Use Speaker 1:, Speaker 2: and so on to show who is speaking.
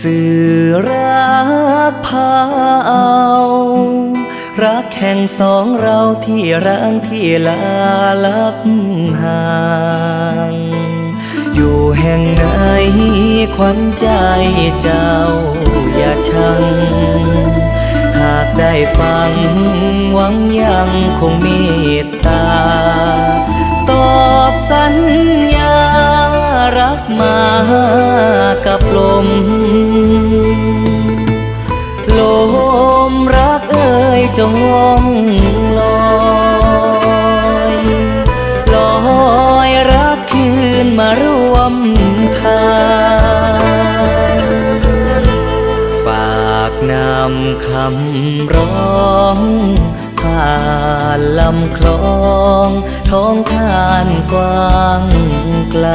Speaker 1: สื่อรักพาเอารักแห่งสองเราที่ร้างที่ลาลับห่าง อยู่แห่งไหนขวัญใจเจ้าอย่าชัง หากได้ฟังหวังยังคงเมตตา มากับลม ลมรักเอ่ยจงล่องลอยลอยรักคืนมาร่วมทางฝากนำคำร้อง ลำคลอง ท้องทานกว้างไกล